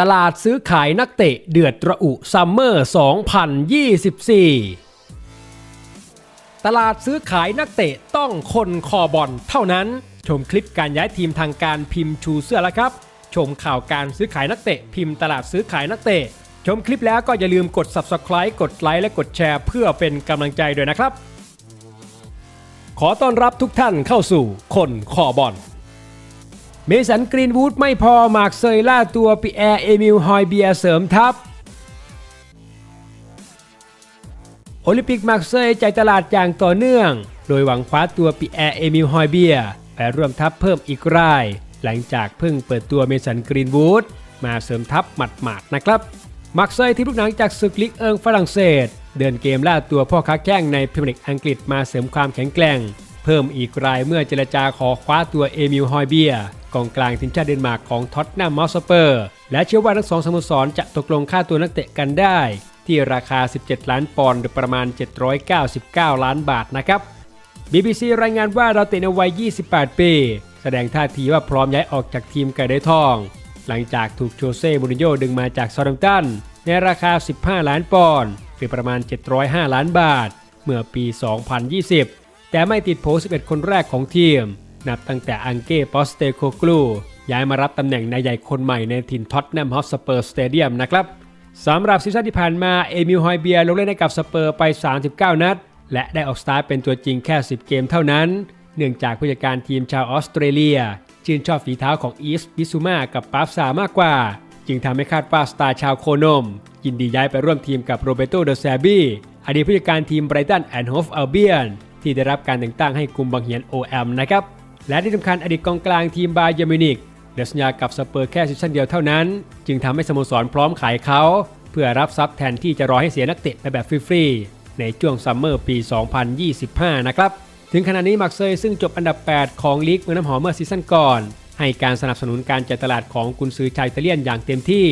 ตลาดซื้อขายนักเตะเดือดระอุซัมเมอร์ 2024 ตลาดซื้อขายนักเตะต้องคนคอบอลเท่านั้น ชมคลิปการย้ายทีมทางการพิมพ์ชูเสื้อแล้วครับ ชมข่าวการซื้อขายนักเตะพิมพ์ตลาดซื้อขายนักเตะ ชมคลิปแล้วก็อย่าลืมกด subscribe กดไลค์และกดแชร์เพื่อเป็นกำลังใจด้วยนะครับ ขอต้อนรับทุกท่านเข้าสู่คนคอบอล เมสันกรีนวูดไม่พอมาร์กเซยล่าตัวปีแอร์เอมิลฮอยเบียเสริมทัพโอลิมปิกมาร์กเซยใจตลาดอย่างต่อเนื่อง โดยหวังคว้าตัวปีแอร์เอมิลฮอยเบียไปร่วมทัพเพิ่มอีกราย หลังจากเพิ่งเปิดตัวเมสันกรีนวูดมาเสริมทัพหมัดๆนะครับมาร์กเซยที่ลูกหนังจากศึกลิกเอิงฝรั่งเศส เดินเกมล่าตัวพ่อค้าแข้งในพรีเมียร์ลีกอังกฤษมาเสริมความแข็งแกร่ง เพิ่มอีกรายเมื่อเจรจาขอคว้าตัวเอมิลฮอยเบีย กองกลางทีมชาติเดนมาร์กของท็อตแนมมอสเปอร์และเชื่อว่าทั้งสองสโมสรจะตกลงค่าตัวนักเตะกันได้ ที่ราคา 17 ล้านปอนด์หรือประมาณ 799 ล้านบาทนะครับ BBC รายงานว่าเราเตะในวัย 28 ปี แสดงท่าทีว่าพร้อมย้ายออกจากทีมไก่ได้ทอง หลังจากถูกโจเซ่มูรินโญ่ดึงมาจากซาดัมตันในราคา 15 ล้านปอนด์หรือประมาณ 705 ล้านบาท เมื่อปี 2020 แต่ไม่ติดโผ11 คนแรกของทีม นับตั้งแต่อังเก้ปอสเตโคกลูย้ายมารับตำแหน่งนายใหญ่คนใหม่ในถิ่นท็อตแนมฮอตสเปอร์สเตเดียมนะครับสำหรับซีซั่นที่ผ่านมาเอมิลฮอยเบียลงเล่นให้กับสเปอร์ไป 39 นัด และได้ออกสตาร์ทเป็นตัวจริงแค่ 10 เกมเท่านั้น เนื่องจากผู้จัดการทีมชาวออสเตรเลีย ชื่นชอบฝีเท้าของอีสบิซูมากับปาฟซามากกว่า จึงทำให้คาดว่าสตาร์ชาวโคนม ยินดีย้ายไปร่วมทีมกับโรเบโตเดอแซบีอดีตผู้จัดการทีมไบรตันแอนด์โฮฟอัลเบียนที่ได้รับการแต่งตั้งให้กุมบังเหียน OM นะครับ และที่สำคัญอดีตกองกลางทีมบาเยอร์มินิกเหลือสัญญากับสเปอร์แค่ซีซั่นเดียวเท่านั้น จึงทำให้สโมสรพร้อมขายเขา เพื่อรับทรัพย์แทนที่จะรอให้เสียนักเตะไปแบบฟรีๆในช่วงซัมเมอร์ปี 2025 นะครับ ถึงขณะนี้มักเซยซึ่งจบอันดับ 8 ของลีกเมืองน้ำหอมเมื่อซีซั่นก่อน ให้การสนับสนุนการจัดตลาดของกุนซือชาวอิตาเลียนอย่างเต็มที่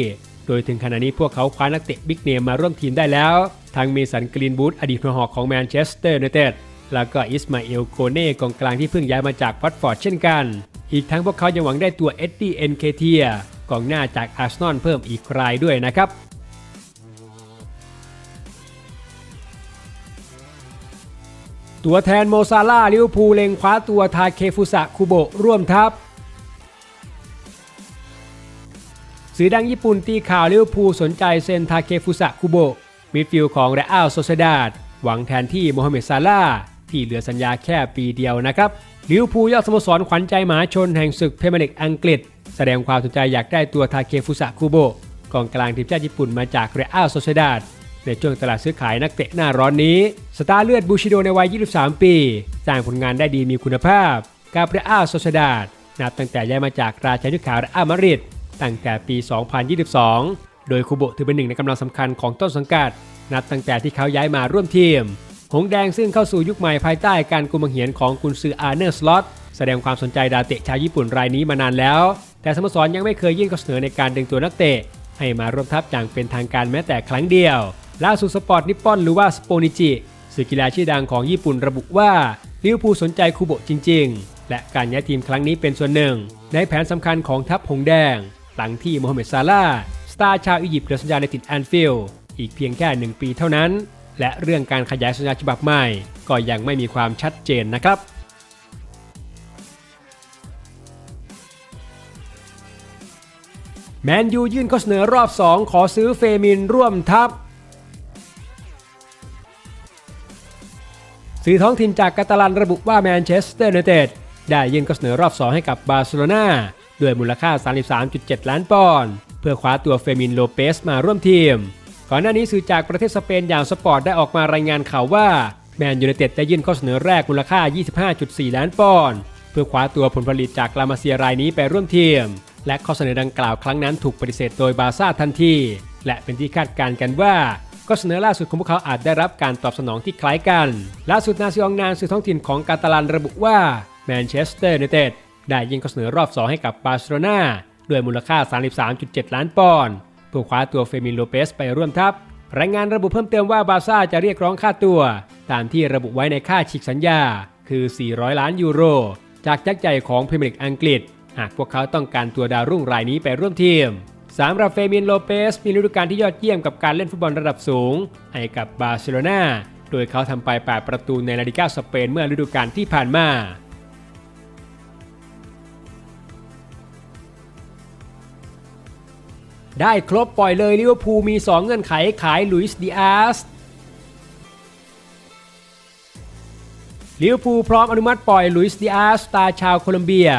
โดยถึงขณะนี้พวกเขาคว้านักเตะบิ๊กเนมมาร่วมทีมได้แล้ว ทั้งเมสันกรีนบูธอดีตหัวหอกของแมนเชสเตอร์ยูไนเต็ด แล้วก็อิสมาเอลโกเน่กองกลางที่เพิ่งย้ายมาจากวัตฟอร์ดเช่นกัน อีกทั้งพวกเขายังหวังได้ตัวเอ็ดดี้เอ็นเคเทียกองหน้าจากอาร์เซนอลเพิ่มอีกรายด้วยนะครับตัวแทนโมซาลาลิเวอร์พูลเล็งคว้าตัวทาเคฟุสะคุโบะร่วมทัพสื่อดังญี่ปุ่นตีข่าวลิเวอร์พูลสนใจเซ็นทาเคฟุสะคุโบะมิดฟิลด์ของเรอัลโซเซดาดหวังแทนที่โมฮัมเหม็ดซาลา ที่เหลือสัญญาแค่ปีเดียวนะครับลิวพูยอดสโมสรขวัญใจมหาชนแห่งศึกเพรีเมียร์ลีกอังกฤษ แสดงความสนใจอยากได้ตัวทาเคฟุสะคุโบะกองกลางทีมชาติญี่ปุ่นมาจากเรอัลโซเซดาดในช่วงตลาดซื้อขายนักเตะหน้าร้อนนี้ สตาร์เลือดบูชิโดในวัย 23 ปีสร้างผลงานได้ดีมีคุณภาพกาเบรียลโซเซดาดนับตั้งแต่ย้ายมาจากราชายุทธขาวอามาริดตั้งแต่ปี 2022 โดยคูโบะถือเป็นหนึ่งในกำลังสำคัญของต้นสังกัด นับตั้งแต่ที่เขาย้ายมาร่วมทีม หงแดงซึ่งเข้าสู่ยุคใหม่ภายใต้การกุมบังเหียนของกุนซืออาร์เนอร์สล็อตแสดงความสนใจดาวเตะชาวญี่ปุ่นรายนี้มานานแล้ว แต่สโมสรยังไม่เคยยื่นข้อเสนอในการดึงตัวนักเตะ ให้มาร่วมทัพอย่างเป็นทางการแม้แต่ครั้งเดียว ล่าสุดสปอร์ตนิปปอนหรือว่าสโปนิจิสื่อกีฬาชื่อดังของญี่ปุ่นระบุว่าลิเวอร์พูลสนใจคูโบะจริง ๆ และการย้ายทีมครั้งนี้เป็นส่วนหนึ่ง ในแผนสำคัญของทัพหงแดง หลังที่โมฮัมเหม็ดซาลาห์สตาร์ชาวอียิปต์เหลือสัญญาในถิ่นแอนฟิลด์อีกเพียงแค่หนึ่งปีเท่านั้น และเรื่องการขยายสัญญาฉบับใหม่ ก็ยังไม่มีความชัดเจนนะครับแมนยูยื่นข้อเสนอรอบ 2 ขอซื้อเฟมินร่วมทัพสื่อท้องถิ่นจากกาตาลันระบุว่าแมนเชสเตอร์ยูไนเต็ดได้ยื่นข้อเสนอรอบ 2 ให้กับบาร์เซโลนาด้วยมูลค่า 33.7 ล้านปอนด์เพื่อคว้าตัวเฟมินโลเปสมาร่วมทีม ก่อนหน้านี้สื่อจากประเทศสเปนอย่างสปอร์ตได้ออกมารายงานข่าวว่าแมนยูไนเต็ดได้ยื่นข้อเสนอแรกมูลค่า 25.4 ล้านปอนด์เพื่อคว้าตัวผลผลิตจากลามาเซียรายนี้ไปร่วมทีม และข้อเสนอดังกล่าวครั้งนั้นถูกปฏิเสธโดยบาร์ซ่าทันที และเป็นที่คาดการณ์กันว่าข้อเสนอล่าสุดของพวกเขาอาจได้รับการตอบสนองที่คล้ายกัน ล่าสุดนาซิองนานสื่อท้องถิ่นของกาตาลันระบุว่าแมนเชสเตอร์ยูไนเต็ดได้ยื่นข้อเสนอรอบ 2 ให้กับบาร์เซโลนาด้วยมูลค่า 33.7 ล้านปอนด์ เพื่อคว้าตัวเฟมินโลเปสไปร่วมทัพรายงานระบุเพิ่มเติมว่าบาร์ซ่าจะเรียกร้องค่าตัว ตามที่ระบุไว้ในค่าฉีกสัญญา คือ 400 ล้านยูโร จากยักษ์ใหญ่ของพรีเมียร์ลีกอังกฤษ หากพวกเขาต้องการตัวดาวรุ่งรายนี้ไปร่วมทีมสสำหรับเฟมินโลเปสมีฤดูกาลที่ยอดเยี่ยมกับการเล่นฟุตบอลระดับสูง ให้กับบาร์เซโลนาโดยเขาทำไป8ประตูในลาลิก้าสเปนเมื่อฤดูกาลที่ผ่านมา ได้ครบปล่อยเลยลิเวอร์พูลมี 2 เงื่อนไขขายลุยส์ดิอาสลิเวอร์พูลพร้อมอนุมัติปล่อยลุยส์ดิอาสสตาชาวโคลอมเบีย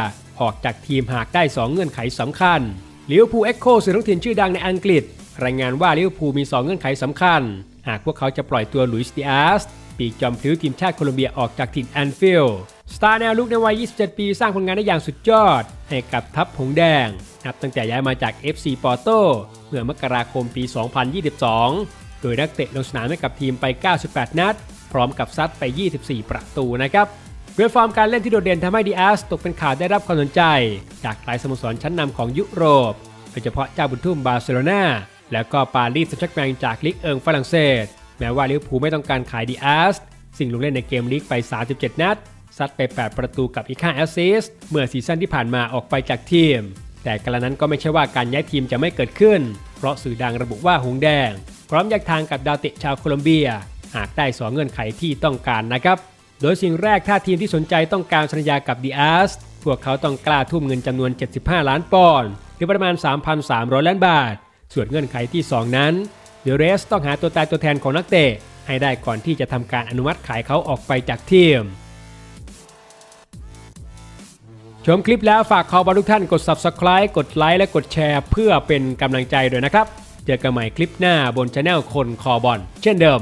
ออกจากทีมหากได้ 2 เงื่อนไขสำคัญลิเวอร์พูลเอ็กโคสื่อท้องถิ่นชื่อดังในอังกฤษ รายงานว่าลิเวอร์พูลมี 2 เงื่อนไขสำคัญ หากพวกเขาจะปล่อยตัวลุยส์ดิอาสปีกจอมพลิ้วทีมชาติโคลอมเบียออกจากถิ่นแอนฟิลด์สตาร์แนวลุกในวัย 27 ปีสร้างผลงานได้อย่างสุดยอด ให้กับทัพหงแดง นับตั้งแต่ย้ายมาจาก FC ปอร์โตเมื่อมกราคมปี 2022 โดยนักเตะลงสนามให้กับทีมไป 98 นัด พร้อมกับซัดไป 24 ประตูนะครับด้วยฟอร์มการเล่นที่โดดเด่นทำให้ดีอาสตกเป็นข่าวได้รับความสนใจ จากหลายสโมสรชั้นนำของยุโรป โดยเฉพาะเจ้าบุญทุ่มบาร์เซโลนาแล้วก็ปารีสแซงต์แชร์แมงจากลีกเอิงฝรั่งเศส แม้ว่าลิเวอร์พูลไม่ต้องการขายดีอาสสิ่งลงเล่นในเกมลีกไป 37 นัดซัดไป 8 ประตูกับอีก5แอสซิสเมื่อซีซั่นที่ผ่านมาออกไปจากทีม แต่กระนั้นก็ไม่ใช่ว่าการย้ายทีมจะไม่เกิดขึ้น เพราะสื่อดังระบุว่าหงแดง พร้อมแยกทางกับดาวเตะชาวโคลอมเบีย หากได้2เงื่อนไขที่ต้องการนะครับ โดยสิ่งแรกถ้าทีมที่สนใจต้องการสัญญากับดีอาสพวกเขาต้องกล้าทุ่มเงินจำนวน 75 ล้านปอนด์หรือประมาณ 3,300 ล้านบาท ส่วนเงื่อนไขที่ 2 นั้นเดเรสต้องหาตัวตายตัวแทนของนักเตะให้ได้ก่อนที่จะทำการอนุมัติขายเขาออกไปจากทีม ชมคลิปแล้วฝากขอบอลทุกท่านกด Subscribe กดไลค์และกดแชร์ เพื่อเป็นกำลังใจด้วยนะครับ เจอกันใหม่คลิปหน้าบนช anel คนคอบอลเช่นเดิม